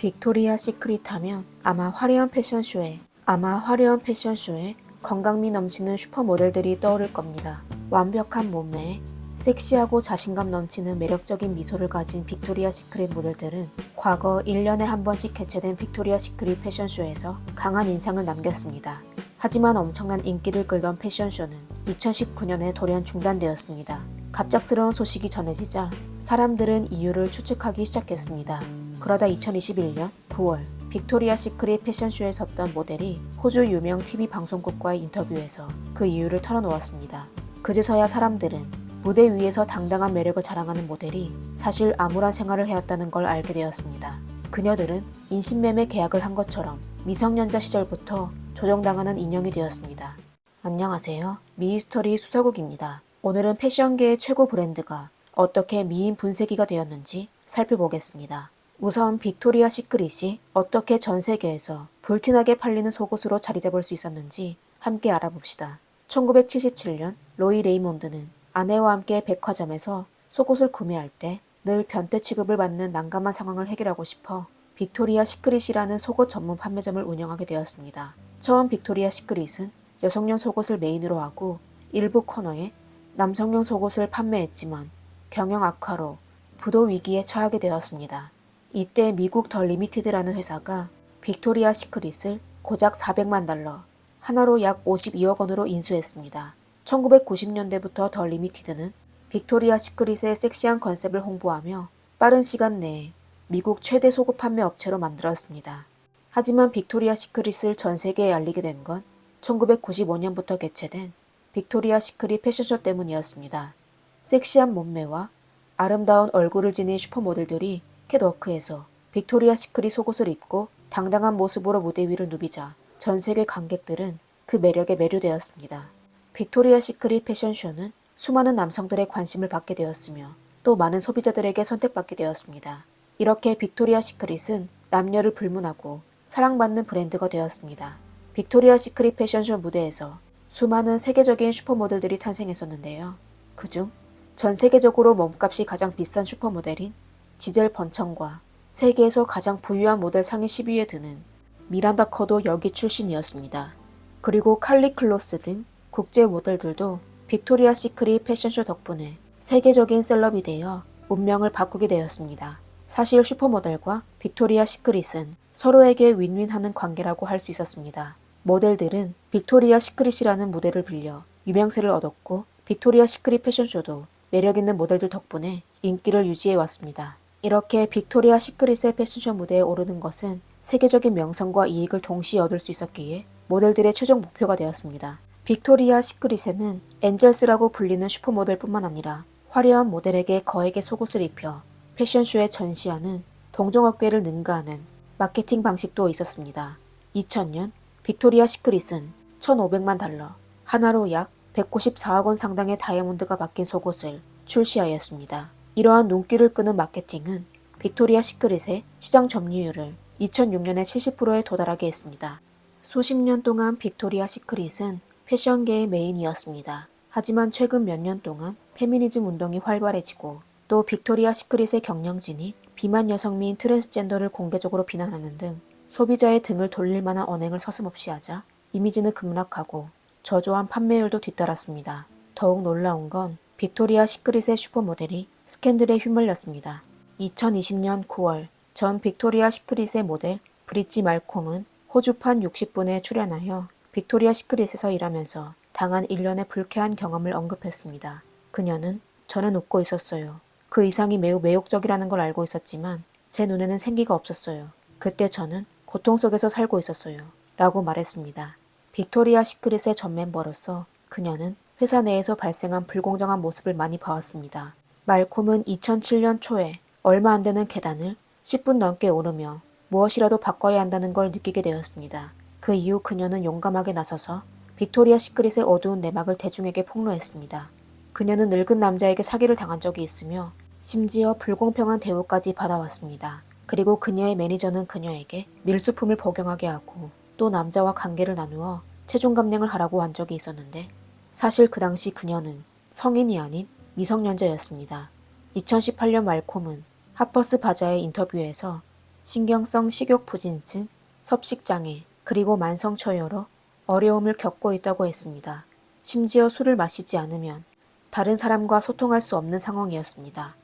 빅토리아 시크릿 하면 아마 화려한 패션쇼에 아마 화려한 패션쇼에 건강미 넘치는 슈퍼모델들이 떠오를 겁니다. 완벽한 몸매에 섹시하고 자신감 넘치는 매력적인 미소를 가진 빅토리아 시크릿 모델들은 과거 1년에 한 번씩 개최된 빅토리아 시크릿 패션쇼에서 강한 인상을 남겼습니다. 하지만 엄청난 인기를 끌던 패션쇼는 2019년에 돌연 중단되었습니다. 갑작스러운 소식이 전해지자 사람들은 이유를 추측하기 시작했습니다. 그러다 2021년 9월 빅토리아 시크릿 패션쇼에 섰던 모델이 호주 유명 TV 방송국과의 인터뷰에서 그 이유를 털어놓았습니다. 그제서야 사람들은 무대 위에서 당당한 매력을 자랑하는 모델이 사실 암울한 생활을 해왔다는 걸 알게 되었습니다. 그녀들은 인신매매 계약을 한 것처럼 미성년자 시절부터 조종당하는 인형이 되었습니다. 안녕하세요. 미히스토리 수사국입니다. 오늘은 패션계의 최고 브랜드가 어떻게 미인 분쇄기가 되었는지 살펴보겠습니다. 우선 빅토리아 시크릿이 어떻게 전 세계에서 불티나게 팔리는 속옷으로 자리 잡을 수 있었는지 함께 알아봅시다. 1977년 로이 레이몬드는 아내와 함께 백화점에서 속옷을 구매할 때 늘 변태 취급을 받는 난감한 상황을 해결하고 싶어 빅토리아 시크릿이라는 속옷 전문 판매점을 운영하게 되었습니다. 처음 빅토리아 시크릿은 여성용 속옷을 메인으로 하고 일부 코너에 남성용 속옷을 판매했지만 경영 악화로 부도 위기에 처하게 되었습니다. 이때 미국 더 리미티드라는 회사가 빅토리아 시크릿을 고작 400만 달러, 하나로 약 52억 원으로 인수했습니다. 1990년대부터 더 리미티드는 빅토리아 시크릿의 섹시한 컨셉을 홍보하며 빠른 시간 내에 미국 최대 속옷 판매 업체로 만들었습니다. 하지만 빅토리아 시크릿을 전 세계에 알리게 된 건 1995년부터 개최된 빅토리아 시크릿 패션쇼 때문이었습니다. 섹시한 몸매와 아름다운 얼굴을 지닌 슈퍼모델들이 캣워크에서 빅토리아 시크릿 속옷을 입고 당당한 모습으로 무대 위를 누비자 전 세계 관객들은 그 매력에 매료되었습니다. 빅토리아 시크릿 패션쇼는 수많은 남성들의 관심을 받게 되었으며 또 많은 소비자들에게 선택받게 되었습니다. 이렇게 빅토리아 시크릿은 남녀를 불문하고 사랑받는 브랜드가 되었습니다. 빅토리아 시크릿 패션쇼 무대에서 수많은 세계적인 슈퍼모델들이 탄생했었는데요. 그중 전 세계적으로 몸값이 가장 비싼 슈퍼모델인 지젤 번청과 세계에서 가장 부유한 모델 상위 10위에 드는 미란다 커도 여기 출신이었습니다. 그리고 칼리 클로스 등 국제 모델들도 빅토리아 시크릿 패션쇼 덕분에 세계적인 셀럽이 되어 운명을 바꾸게 되었습니다. 사실 슈퍼모델과 빅토리아 시크릿은 서로에게 윈윈하는 관계라고 할 수 있었습니다. 모델들은 빅토리아 시크릿이라는 무대를 빌려 유명세를 얻었고 빅토리아 시크릿 패션쇼도 매력있는 모델들 덕분에 인기를 유지해 왔습니다. 이렇게 빅토리아 시크릿의 패션쇼 무대에 오르는 것은 세계적인 명성과 이익을 동시에 얻을 수 있었기에 모델들의 최종 목표가 되었습니다. 빅토리아 시크릿에는 엔젤스라고 불리는 슈퍼모델뿐만 아니라 화려한 모델에게 거액의 속옷을 입혀 패션쇼에 전시하는 동종업계를 능가하는 마케팅 방식도 있었습니다. 2000년 빅토리아 시크릿은 1,500만 달러, 하나로 약 194억 원 상당의 다이아몬드가 박힌 속옷을 출시하였습니다. 이러한 눈길을 끄는 마케팅은 빅토리아 시크릿의 시장 점유율을 2006년에 70%에 도달하게 했습니다. 수십 년 동안 빅토리아 시크릿은 패션계의 메인이었습니다. 하지만 최근 몇 년 동안 페미니즘 운동이 활발해지고 또 빅토리아 시크릿의 경영진이 비만 여성 및 트랜스젠더를 공개적으로 비난하는 등 소비자의 등을 돌릴 만한 언행을 서슴없이 하자 이미지는 급락하고 저조한 판매율도 뒤따랐습니다. 더욱 놀라운 건 빅토리아 시크릿의 슈퍼모델이 스캔들에 휘말렸습니다. 2020년 9월 전 빅토리아 시크릿의 모델 브릿지 말콤은 호주판 60분에 출연하여 빅토리아 시크릿에서 일하면서 당한 일련의 불쾌한 경험을 언급했습니다. 그녀는 저는 웃고 있었어요. 그 이상이 매우 매혹적이라는 걸 알고 있었지만 제 눈에는 생기가 없었어요. 그때 저는 고통 속에서 살고 있었어요. 라고 말했습니다. 빅토리아 시크릿의 전 멤버로서 그녀는 회사 내에서 발생한 불공정한 모습을 많이 봐왔습니다. 말콤은 2007년 초에 얼마 안 되는 계단을 10분 넘게 오르며 무엇이라도 바꿔야 한다는 걸 느끼게 되었습니다. 그 이후 그녀는 용감하게 나서서 빅토리아 시크릿의 어두운 내막을 대중에게 폭로했습니다. 그녀는 늙은 남자에게 사기를 당한 적이 있으며 심지어 불공평한 대우까지 받아왔습니다. 그리고 그녀의 매니저는 그녀에게 밀수품을 복용하게 하고 또 남자와 관계를 나누어 체중 감량을 하라고 한 적이 있었는데 사실 그 당시 그녀는 성인이 아닌 미성년자였습니다. 2018년 말콤은 하퍼스 바자의 인터뷰에서 신경성 식욕 부진증, 섭식장애, 그리고 만성초여로 어려움을 겪고 있다고 했습니다. 심지어 술을 마시지 않으면 다른 사람과 소통할 수 없는 상황이었습니다.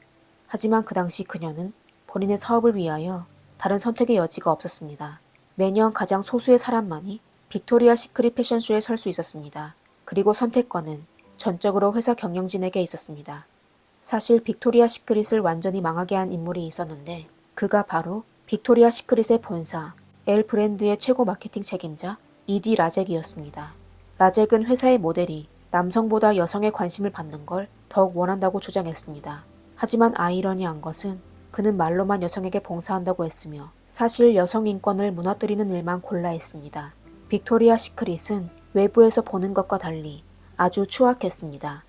하지만 그 당시 그녀는 본인의 사업을 위하여 다른 선택의 여지가 없었습니다. 매년 가장 소수의 사람만이 빅토리아 시크릿 패션쇼에 설 수 있었습니다. 그리고 선택권은 전적으로 회사 경영진에게 있었습니다. 사실 빅토리아 시크릿을 완전히 망하게 한 인물이 있었는데 그가 바로 빅토리아 시크릿의 본사 엘 브랜드의 최고 마케팅 책임자 이디 라젝이었습니다. 라젝은 회사의 모델이 남성보다 여성의 관심을 받는 걸 더욱 원한다고 주장했습니다. 하지만 아이러니한 것은 그는 말로만 여성에게 봉사한다고 했으며 사실 여성 인권을 무너뜨리는 일만 골라 했습니다. 빅토리아 시크릿은 외부에서 보는 것과 달리 아주 추악했습니다.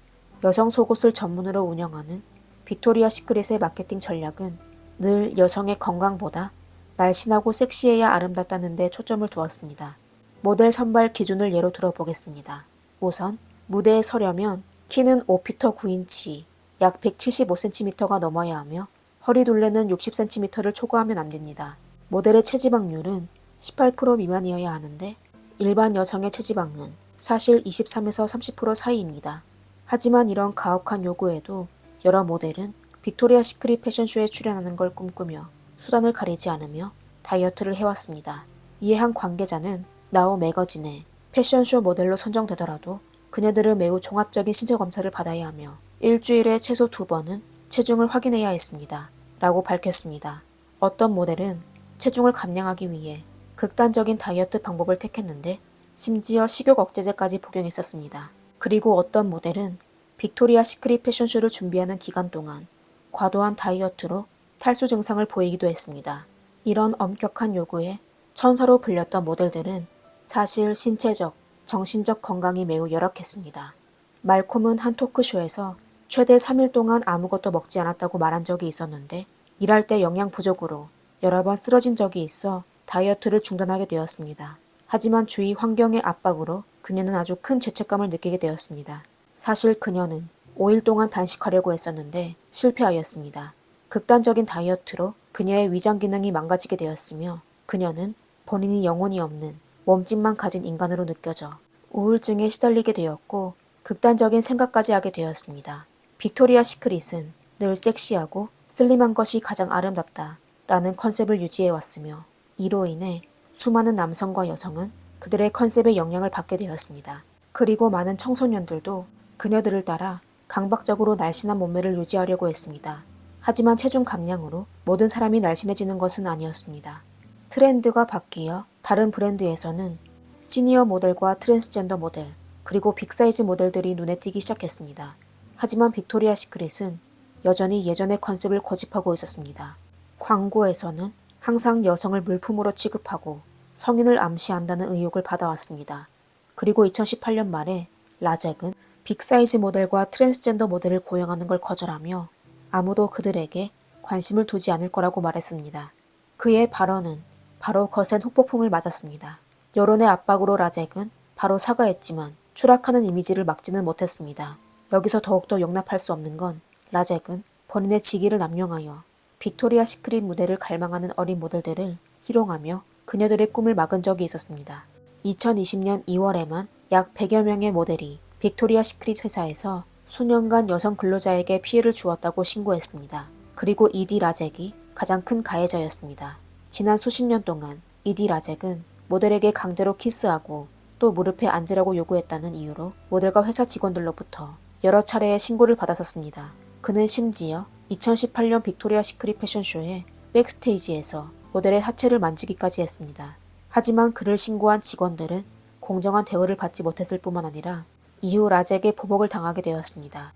여성 속옷을 전문으로 운영하는 빅토리아 시크릿의 마케팅 전략은 늘 여성의 건강보다 날씬하고 섹시해야 아름답다는 데 초점을 두었습니다. 모델 선발 기준을 예로 들어보겠습니다. 우선 무대에 서려면 키는 5피터 9인치, 약 175cm가 넘어야 하며 허리 둘레는 60cm를 초과하면 안 됩니다. 모델의 체지방률은 18% 미만이어야 하는데 일반 여성의 체지방은 사실 23에서 30% 사이입니다. 하지만 이런 가혹한 요구에도 여러 모델은 빅토리아 시크릿 패션쇼에 출연하는 걸 꿈꾸며 수단을 가리지 않으며 다이어트를 해왔습니다. 이에 한 관계자는 나우 매거진의 패션쇼 모델로 선정되더라도 그녀들은 매우 종합적인 신체 검사를 받아야 하며 일주일에 최소 두 번은 체중을 확인해야 했습니다. 라고 밝혔습니다. 어떤 모델은 체중을 감량하기 위해 극단적인 다이어트 방법을 택했는데 심지어 식욕 억제제까지 복용했었습니다. 그리고 어떤 모델은 빅토리아 시크릿 패션쇼를 준비하는 기간 동안 과도한 다이어트로 탈수 증상을 보이기도 했습니다. 이런 엄격한 요구에 천사로 불렸던 모델들은 사실 신체적, 정신적 건강이 매우 열악했습니다. 말콤은 한 토크쇼에서 최대 3일 동안 아무것도 먹지 않았다고 말한 적이 있었는데 일할 때 영양 부족으로 여러 번 쓰러진 적이 있어 다이어트를 중단하게 되었습니다. 하지만 주위 환경의 압박으로 그녀는 아주 큰 죄책감을 느끼게 되었습니다. 사실 그녀는 5일 동안 단식하려고 했었는데 실패하였습니다. 극단적인 다이어트로 그녀의 위장 기능이 망가지게 되었으며 그녀는 본인이 영혼이 없는 몸집만 가진 인간으로 느껴져 우울증에 시달리게 되었고 극단적인 생각까지 하게 되었습니다. 빅토리아 시크릿은 늘 섹시하고 슬림한 것이 가장 아름답다 라는 컨셉을 유지해 왔으며 이로 인해 수많은 남성과 여성은 그들의 컨셉에 영향을 받게 되었습니다. 그리고 많은 청소년들도 그녀들을 따라 강박적으로 날씬한 몸매를 유지하려고 했습니다. 하지만 체중 감량으로 모든 사람이 날씬해지는 것은 아니었습니다. 트렌드가 바뀌어 다른 브랜드에서는 시니어 모델과 트랜스젠더 모델, 그리고 빅사이즈 모델들이 눈에 띄기 시작했습니다. 하지만 빅토리아 시크릿은 여전히 예전의 컨셉을 고집하고 있었습니다. 광고에서는 항상 여성을 물품으로 취급하고 성인을 암시한다는 의혹을 받아왔습니다. 그리고 2018년 말에 라젝은 빅사이즈 모델과 트랜스젠더 모델을 고용하는 걸 거절하며 아무도 그들에게 관심을 두지 않을 거라고 말했습니다. 그의 발언은 바로 거센 후폭풍을 맞았습니다. 여론의 압박으로 라젝은 바로 사과했지만 추락하는 이미지를 막지는 못했습니다. 여기서 더욱더 용납할 수 없는 건 라젝은 본인의 직위를 남용하여 빅토리아 시크릿 무대를 갈망하는 어린 모델들을 희롱하며 그녀들의 꿈을 막은 적이 있었습니다. 2020년 2월에만 약 100여 명의 모델이 빅토리아 시크릿 회사에서 수년간 여성 근로자에게 피해를 주었다고 신고했습니다. 그리고 이디 라젝이 가장 큰 가해자였습니다. 지난 수십 년 동안 이디 라젝은 모델에게 강제로 키스하고 또 무릎에 앉으라고 요구했다는 이유로 모델과 회사 직원들로부터 여러 차례의 신고를 받았었습니다. 그는 심지어 2018년 빅토리아 시크릿 패션쇼의 백스테이지에서 모델의 하체를 만지기까지 했습니다. 하지만 그를 신고한 직원들은 공정한 대우를 받지 못했을 뿐만 아니라 이후 라젝의 보복을 당하게 되었습니다.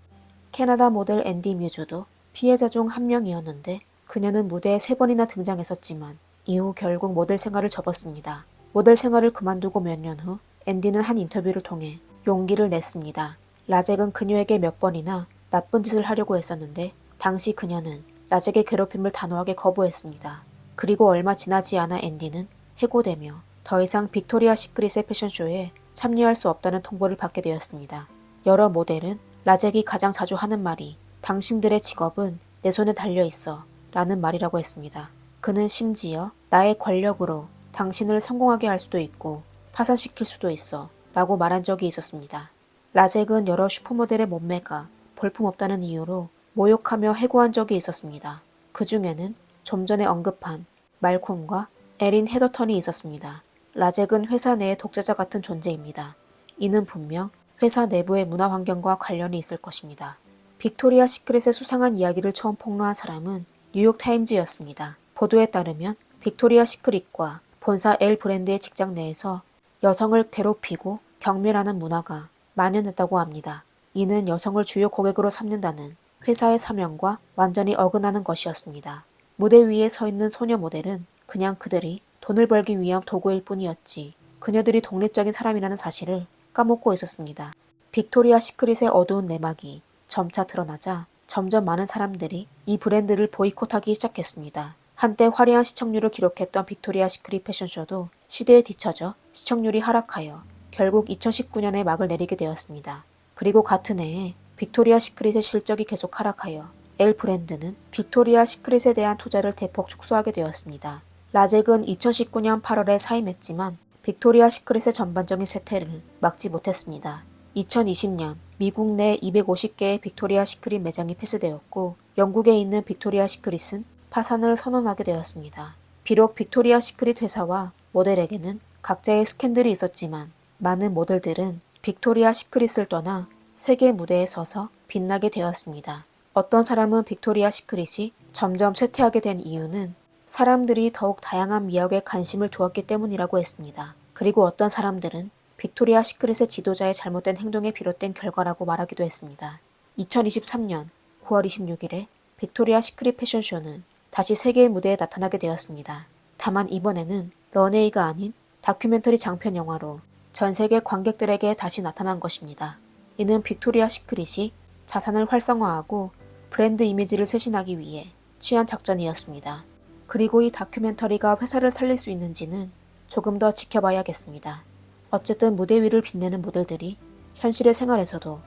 캐나다 모델 앤디 뮤즈도 피해자 중 한 명이었는데 그녀는 무대에 세 번이나 등장했었지만 이후 결국 모델 생활을 접었습니다. 모델 생활을 그만두고 몇 년 후 앤디는 한 인터뷰를 통해 용기를 냈습니다. 라젝은 그녀에게 몇 번이나 나쁜 짓을 하려고 했었는데 당시 그녀는 라젝의 괴롭힘을 단호하게 거부했습니다. 그리고 얼마 지나지 않아 앤디는 해고되며 더 이상 빅토리아 시크릿의 패션쇼에 참여할 수 없다는 통보를 받게 되었습니다. 여러 모델은 라젝이 가장 자주 하는 말이 당신들의 직업은 내 손에 달려 있어 라는 말이라고 했습니다. 그는 심지어 나의 권력으로 당신을 성공하게 할 수도 있고 파산시킬 수도 있어 라고 말한 적이 있었습니다. 라잭은 여러 슈퍼모델의 몸매가 볼품없다는 이유로 모욕하며 해고한 적이 있었습니다. 그 중에는 좀 전에 언급한 말콤과 에린 헤더턴이 있었습니다. 라잭은 회사 내의 독재자 같은 존재입니다. 이는 분명 회사 내부의 문화 환경과 관련이 있을 것입니다. 빅토리아 시크릿의 수상한 이야기를 처음 폭로한 사람은 뉴욕타임즈였습니다. 보도에 따르면 빅토리아 시크릿과 본사 L 브랜드의 직장 내에서 여성을 괴롭히고 경멸하는 문화가 만연했다고 합니다. 이는 여성을 주요 고객으로 삼는다는 회사의 사명과 완전히 어긋나는 것이었습니다. 무대 위에 서 있는 소녀 모델은 그냥 그들이 돈을 벌기 위한 도구일 뿐이었지 그녀들이 독립적인 사람이라는 사실을 까먹고 있었습니다. 빅토리아 시크릿의 어두운 내막이 점차 드러나자 점점 많은 사람들이 이 브랜드를 보이콧하기 시작했습니다. 한때 화려한 시청률을 기록했던 빅토리아 시크릿 패션쇼도 시대에 뒤처져 시청률이 하락하여 결국 2019년에 막을 내리게 되었습니다. 그리고 같은 해에 빅토리아 시크릿의 실적이 계속 하락하여 L 브랜드는 빅토리아 시크릿에 대한 투자를 대폭 축소하게 되었습니다. 라잭은 2019년 8월에 사임했지만 빅토리아 시크릿의 전반적인 쇠퇴를 막지 못했습니다. 2020년 미국 내 250개의 빅토리아 시크릿 매장이 폐쇄되었고 영국에 있는 빅토리아 시크릿은 파산을 선언하게 되었습니다. 비록 빅토리아 시크릿 회사와 모델에게는 각자의 스캔들이 있었지만 많은 모델들은 빅토리아 시크릿을 떠나 세계 무대에 서서 빛나게 되었습니다. 어떤 사람은 빅토리아 시크릿이 점점 쇠퇴하게 된 이유는 사람들이 더욱 다양한 미학에 관심을 두었기 때문이라고 했습니다. 그리고 어떤 사람들은 빅토리아 시크릿의 지도자의 잘못된 행동에 비롯된 결과라고 말하기도 했습니다. 2023년 9월 26일에 빅토리아 시크릿 패션쇼는 다시 세계의 무대에 나타나게 되었습니다. 다만 이번에는 런웨이가 아닌 다큐멘터리 장편 영화로 전 세계 관객들에게 다시 나타난 것입니다. 이는 빅토리아 시크릿이 자산을 활성화하고 브랜드 이미지를 쇄신하기 위해 취한 작전이었습니다. 그리고 이 다큐멘터리가 회사를 살릴 수 있는지는 조금 더 지켜봐야겠습니다. 어쨌든 무대 위를 빛내는 모델들이 현실의 생활에서도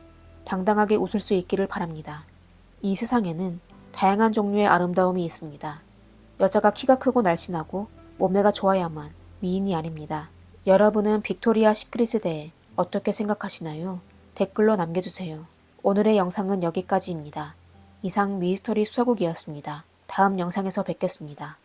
당당하게 웃을 수 있기를 바랍니다. 이 세상에는 다양한 종류의 아름다움이 있습니다. 여자가 키가 크고 날씬하고 몸매가 좋아야만 미인이 아닙니다. 여러분은 빅토리아 시크릿에 대해 어떻게 생각하시나요? 댓글로 남겨주세요. 오늘의 영상은 여기까지입니다. 이상 미스터리 수사국이었습니다. 다음 영상에서 뵙겠습니다.